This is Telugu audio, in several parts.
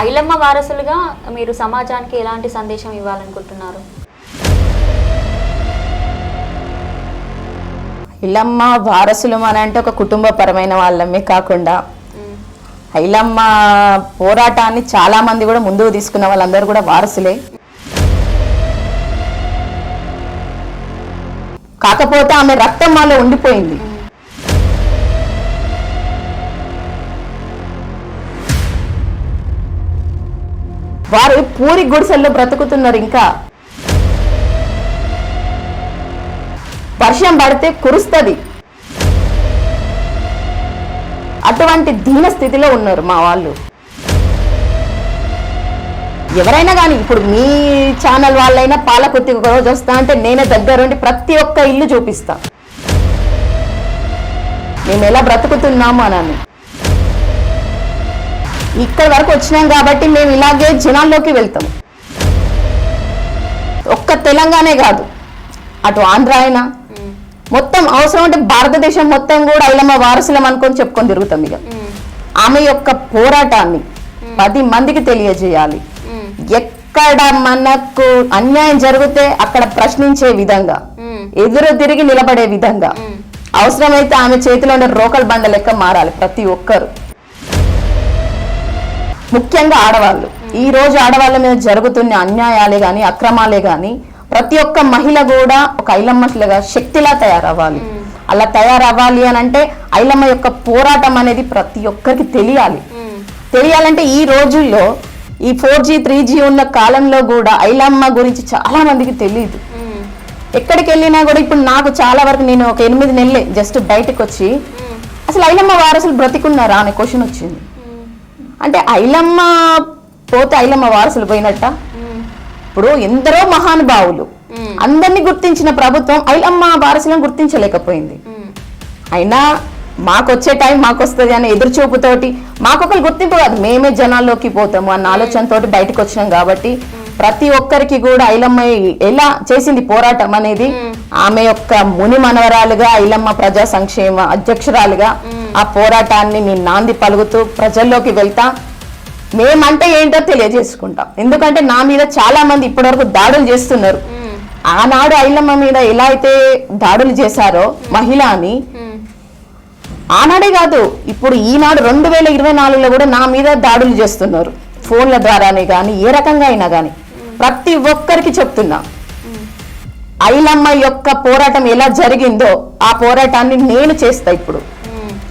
ఐలమ్మ వారసులుగా మీరు సమాజానికి ఎలాంటి సందేశం ఇవ్వాలనుకుంటున్నారు? ఇల్లమ్మ వారసులం అని అంటే ఒక కుటుంబపరమైన వాళ్ళమే కాకుండా మ్మ్. ఐలమ్మ పోరాటాన్ని చాలా మంది కూడా ముందుకు తీసుకున్న వాళ్ళందరూ కూడా వారసులే. కాకపోతే ఆమె రక్తం మాలో ఉండిపోయింది. వారు పూరి గుడిసెల్లో బ్రతుకుతున్నారు ఇంకా. వర్షం పడితే కురుస్తుంది. అటువంటి దీన స్థితిలో ఉన్నారు మా వాళ్ళు. ఎవరైనా కానీ ఇప్పుడు మీ ఛానల్ వాళ్ళైనా పాలకొత్తి ఒక రోజు వస్తా అంటే నేనే దగ్గరుండి ప్రతి ఒక్క ఇల్లు చూపిస్తా. మేము ఎలా బ్రతుకుతున్నాము అని. ఇక్కడ వరకు వచ్చినాం కాబట్టి మేము ఇలాగే జనాల్లోకి వెళ్తాం. ఒక్క తెలంగాణే కాదు అటు ఆంధ్ర అయినా. మొత్తం అవసరం అంటే భారతదేశం మొత్తం కూడా ఐలమ్మ వారసులం అనుకొని చెప్పుకొని తిరుగుతాం ఇక. ఆమె యొక్క పోరాటాన్ని పది మందికి తెలియజేయాలి. ఎక్కడ మనకు అన్యాయం జరిగితే అక్కడ ప్రశ్నించే విధంగా ఎదురు తిరిగి నిలబడే విధంగా అవసరమైతే ఆమె చేతిలో ఉండే రోకల్ బండ లెక్క మారాలి ప్రతి ఒక్కరు. ముఖ్యంగా ఆడవాళ్ళు ఈ రోజు ఆడవాళ్ళ మీద జరుగుతున్న అన్యాయాలే గాని అక్రమాలే గాని ప్రతి ఒక్క మహిళ కూడా ఒక ఐలమ్మట్లాగా శక్తిలా తయారవ్వాలి అలా తయారవ్వాలి అని అంటే ఐలమ్మ యొక్క పోరాటం అనేది ప్రతి ఒక్కరికి తెలియాలి. తెలియాలంటే ఈ రోజుల్లో ఈ ఫోర్ జీ త్రీ జీ ఉన్న కాలంలో కూడా ఐలమ్మ గురించి చాలా మందికి తెలియదు. ఎక్కడికి వెళ్ళినా కూడా ఇప్పుడు నాకు చాలా వరకు నేను ఒక ఎనిమిది నెలలే జస్ట్ బయటకు వచ్చి. అసలు ఐలమ్మ వారసులు బ్రతికున్నారా అనే క్వశ్చన్ వచ్చింది. అంటే ఐలమ్మ పోతే ఐలమ్మ వారసులు పోయినట్ట. ఇప్పుడు ఎందరో మహానుభావులు. అందరినీ గుర్తించిన ప్రభుత్వం ఐలమ్మ వారసులను గుర్తించలేకపోయింది. అయినా మాకు వచ్చే టైం మాకు వస్తుంది అనే ఎదురు చూపుతోటి మాకు ఒకరు గుర్తింపు కాదు మేమే జనాల్లోకి పోతాము అన్న ఆలోచనతోటి బయటకు వచ్చినాం కాబట్టి ప్రతి ఒక్కరికి కూడా ఐలమ్మ ఎలా చేసింది పోరాటం అనేది ఆమె యొక్క ముని మనవరాలుగా ఐలమ్మ ప్రజా సంక్షేమ అధ్యక్షురాలుగా ఆ పోరాటాన్ని నేను నాంది పలుకుతూ ప్రజల్లోకి వెళ్తా. మేమంటే ఏంటో తెలియజేసుకుంటాం. ఎందుకంటే నా మీద చాలా మంది ఇప్పటివరకు దాడులు చేస్తున్నారు. ఆనాడు ఐలమ్మ మీద ఎలా అయితే దాడులు చేశారో మహిళ అని. ఆనాడే కాదు ఇప్పుడు ఈనాడు రెండు వేల ఇరవై నాలుగులో కూడా నా మీద దాడులు చేస్తున్నారు. ఫోన్ల ద్వారానే కానీ ఏ రకంగా అయినా కానీ ప్రతి ఒక్కరికి చెప్తున్నా. ఐలమ్మ యొక్క పోరాటం ఎలా జరిగిందో ఆ పోరాటాన్ని నేను చేస్తా ఇప్పుడు.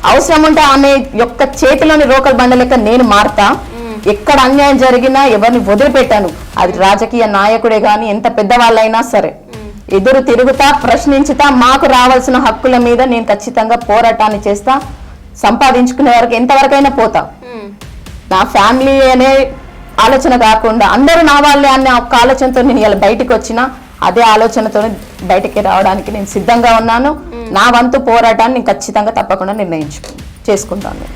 అవసరం ఉంటే ఆమె యొక్క చేతిలోని రోకల్ బండ లెక్క నేను మారుతా. ఎక్కడ అన్యాయం జరిగినా ఎవరిని వదిలిపెట్టాను. అది రాజకీయ నాయకుడే గాని ఎంత పెద్దవాళ్ళైనా సరే. ఎదురు తిరుగుతా ప్రశ్నించుతా మాకు రావాల్సిన హక్కుల మీద నేను ఖచ్చితంగా పోరాటాన్ని చేస్తా సంపాదించుకునే వరకు ఎంతవరకైనా పోతా. నా ఫ్యామిలీ అనే ఆలోచన కాకుండా అందరూ నా వాళ్ళే అనే ఒక ఆలోచనతో నేను ఇలా బయటికి వచ్చిన అదే ఆలోచనతో బయటికి రావడానికి నేను సిద్ధంగా ఉన్నాను. నా వంతు పోరాటాన్ని నేను ఖచ్చితంగా తప్పకుండా నిర్ణయించు చేసుకుంటాను నేను.